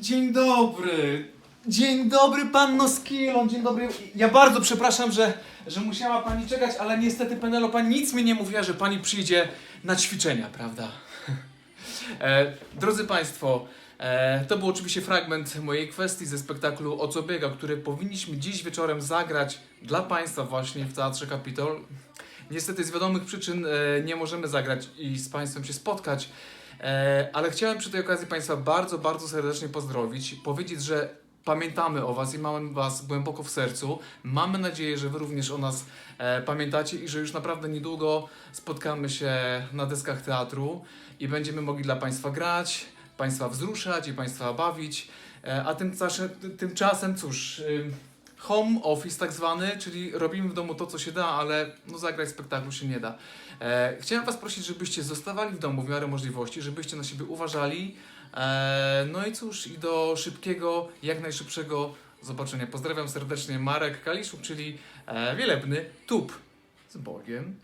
Dzień dobry. Dzień dobry, panno Skillon, dzień dobry. Ja bardzo przepraszam, że, że musiała pani czekać, ale niestety Penelope nic mi nie mówiła, że pani przyjdzie na ćwiczenia, prawda? E, drodzy Państwo, e, to był oczywiście fragment mojej kwestii ze spektaklu O co biega, który powinniśmy dziś wieczorem zagrać dla Państwa właśnie w Teatrze Kapitol. Niestety z wiadomych przyczyn e, nie możemy zagrać i z Państwem się spotkać, e, ale chciałem przy tej okazji Państwa bardzo, bardzo serdecznie pozdrowić, powiedzieć, że pamiętamy o Was i mamy Was głęboko w sercu. Mamy nadzieję, że Wy również o nas e, pamiętacie i że już naprawdę niedługo spotkamy się na deskach teatru i będziemy mogli dla Państwa grać, Państwa wzruszać i Państwa bawić. E, a tymczasem, tymczasem cóż, ym, home office tak zwany, czyli robimy w domu to, co się da, ale no, zagrać spektaklu się nie da. E, chciałem Was prosić, żebyście zostawali w domu w miarę możliwości, żebyście na siebie uważali. E, no i cóż, i do szybkiego, jak najszybszego zobaczenia. Pozdrawiam serdecznie Marek Kaliszuk, czyli e, wielebny tup z Bogiem.